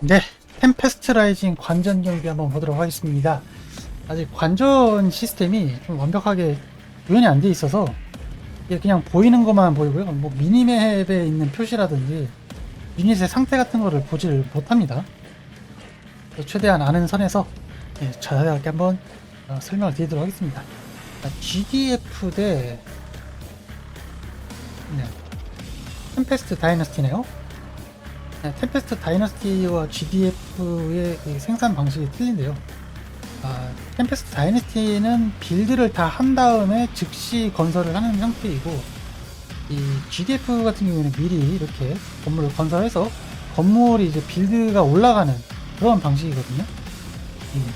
네, 템페스트 라이징 관전 경기 한번 보도록 하겠습니다. 아직 관전 시스템이 좀 완벽하게 구현이 안 돼 있어서 그냥 보이는 것만 보이고요. 뭐 미니맵에 있는 표시라든지 유닛의 상태 같은 거를 보지를 못합니다. 최대한 아는 선에서 예, 자세하게 한번 어, 설명을 드리도록 하겠습니다. 자, GDF 대 네, 템페스트 다이너스티네요. 네, 템페스트 다이너스티와 GDF의 그 생산 방식이 틀린데요. 아, 템페스트 다이너스티는 빌드를 다 한 다음에 즉시 건설을 하는 형태이고, 이 GDF 같은 경우에는 미리 이렇게 건물을 건설해서 건물이 이제 빌드가 올라가는 그런 방식이거든요. 음.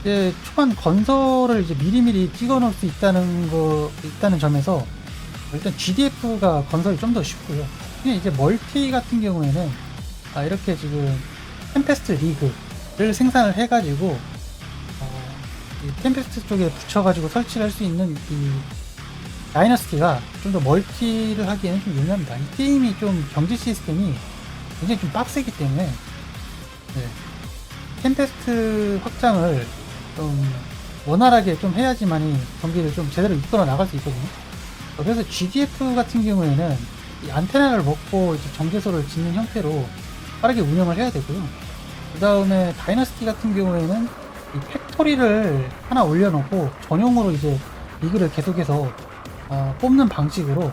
이제 초반 건설을 이제 미리미리 찍어 놓을 수 있다는 거, 있다는 점에서 일단 GDF가 건설이 좀 더 쉽고요. 이제 멀티 같은 경우에는 아, 이렇게 지금 템페스트 리그를 생산을 해가지고 어, 이 템페스트 쪽에 붙여가지고 설치를 할 수 있는 이 다이너스티가 좀 더 멀티를 하기에는 좀 유리합니다. 이 게임이 좀 경제 시스템이 굉장히 좀 빡세기 때문에 네. 템페스트 확장을 좀 원활하게 좀 해야지만이 경기를 좀 제대로 이끌어 나갈 수 있거든요. 어, 그래서 GDF 같은 경우에는 이 안테나를 먹고 이제 정제소를 짓는 형태로 빠르게 운영을 해야 되고요. 그 다음에 다이너스티 같은 경우에는 이 팩토리를 하나 올려놓고 전용으로 이제 리그를 계속해서 어, 뽑는 방식으로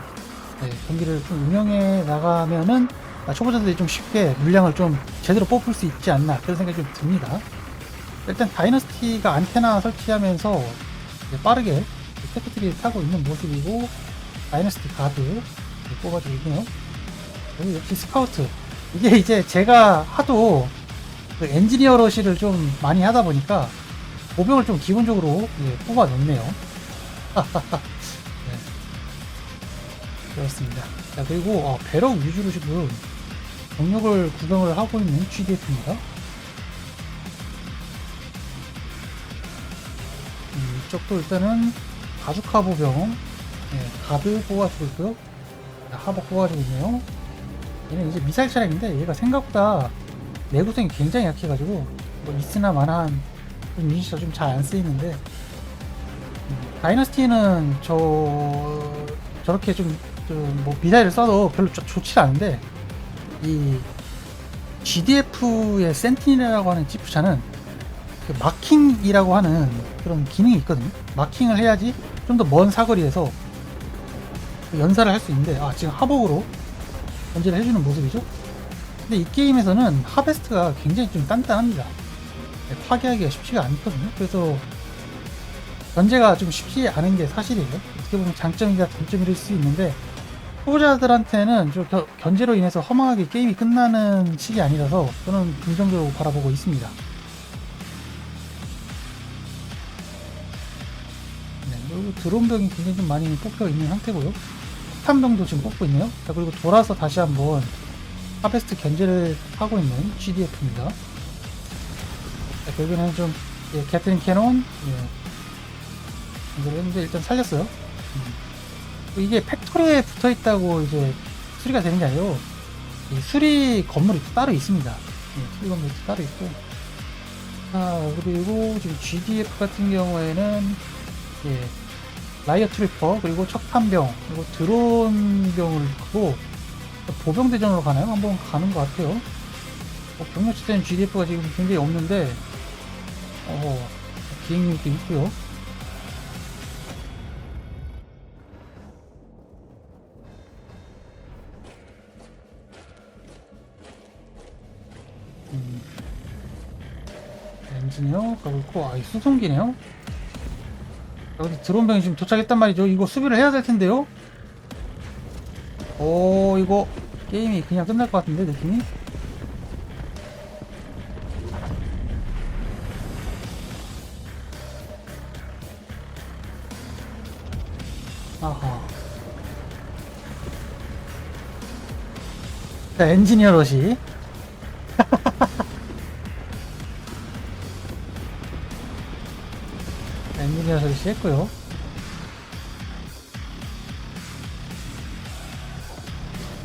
네, 경기를 좀 운영해 나가면은 아, 초보자들이 좀 쉽게 물량을 좀 제대로 뽑을 수 있지 않나 그런 생각이 좀 듭니다. 일단 다이너스티가 안테나 설치하면서 빠르게 테크트리를 타고 있는 모습이고 다이너스티 가드 이렇게 뽑아주고 있네요. 여기 역시 스카우트 이게 이제 제가 하도 그 엔지니어 러시를 좀 많이 하다 보니까 보병을 좀 기본적으로 예, 뽑아 놓네요. 네. 그렇습니다. 자 그리고 어, 배럭 위주로 지금 경력을 구경을 하고 있는 GDF입니다. 음, 이쪽도 일단은 가죽화 보병 예, 가드 뽑아주고 있고요. 자, 하복 뽑아주고 있네요. 얘는 이제 미사일 차량인데 얘가 생각보다 내구성이 굉장히 약해가지고 뭐 있으나 마나한 좀 유닛이 좀잘 안 쓰이는데 음, 다이너스티는 저 저렇게 좀뭐 미사일을 써도 별로 좋, 좋지 않은데 이 GDF의 센티넬이라고 하는 지프차는 그 마킹이라고 하는 그런 기능이 있거든요. 마킹을 해야지 좀 더 먼 사거리에서 그 연사를 할 수 있는데 아 지금 하복으로 견제를 해주는 모습이죠. 근데 이 게임에서는 하베스트가 굉장히 좀 단단합니다. 네, 파괴하기가 쉽지가 않거든요. 그래서 견제가 좀 쉽지 않은 게 사실이에요. 어떻게 보면 장점이자 단점일 수 있는데 후보자들한테는 좀 겨- 견제로 인해서 허망하게 게임이 끝나는 식이 아니라서 저는 긍정적으로 바라보고 있습니다. 네, 드론병이 굉장히 좀 많이 뽑혀 있는 상태고요. 폭탄병도 지금 뽑고 있네요. 자, 그리고 돌아서 다시 한번 하베스트 견제를 하고 있는 GDF입니다. 자, 결국에는 좀, 예, 캐트린 캐논, 예, 견제를 했는데 일단 살렸어요. 음. 이게 팩토리에 붙어 있다고 이제 수리가 되는 게 아니고, 이 수리 건물이 또 따로 있습니다. 예, 수리 건물이 또 따로 있고. 아, 그리고 지금 GDF 같은 경우에는, 예, 라이어 트리퍼, 그리고 척탄병, 그리고 드론병을 두고, 보병 대전으로 가나요? 한번 가는 것 같아요. 어, 병력치대는 GDF가 지금 굉장히 없는데, 어, 비행력도 있고요. 음, 엔지니어 있고, 아, 이 수송기네요? 여기 드론병이 지금 도착했단 말이죠. 이거 수비를 해야 될 텐데요? 오, 이거 게임이 그냥 끝날 것 같은데, 느낌이? 아하. 자, 엔지니어 러시. 엔지니어 러시 했고요.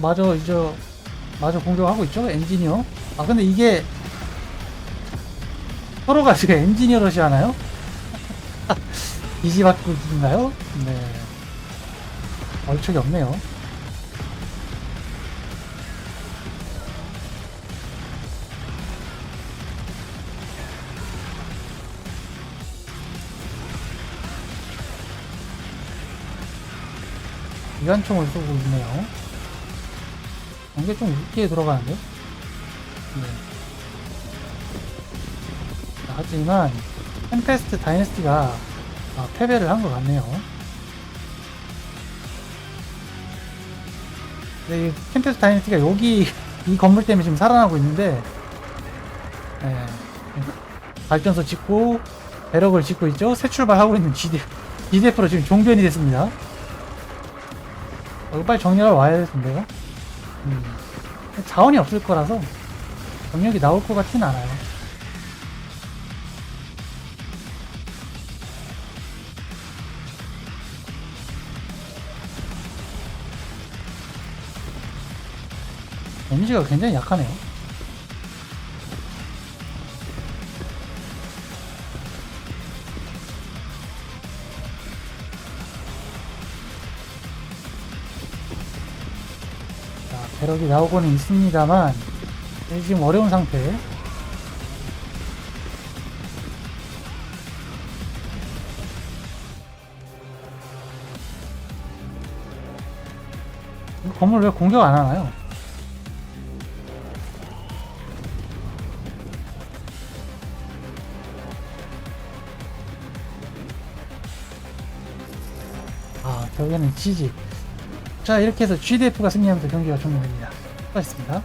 마저 이제 마저 공격하고 있죠 엔지니어 아 근데 이게 서로가 지금 엔지니어 러시 하나요? 이지 바꾸기인가요? 네. 얼척이 없네요. 기관총을 쏘고 있네요. 이게 좀 웃기게 들어가는데? 네. 자, 하지만 템페스트 다이너스티가 아, 패배를 한 것 같네요. 네, 이 템페스트 다이너스티가 여기 이 건물 때문에 지금 살아나고 있는데 네, 발전소 짓고 배럭을 짓고 있죠. 새 출발하고 있는 GDF, GDF로 지금 종변이 됐습니다. 어, 이거 빨리 정리하러 와야 될 텐데요. 음, 자원이 없을 거라서 병력이 나올 것 같진 않아요. 데미지가 굉장히 약하네요. 배럭이 나오고는 있습니다만 네, 지금 어려운 상태. 이 건물 왜 공격 안 하나요? 아, 결국에는 GG. 자, 이렇게 해서 GDF가 승리하면서 경기가 종료됩니다. 수고하셨습니다.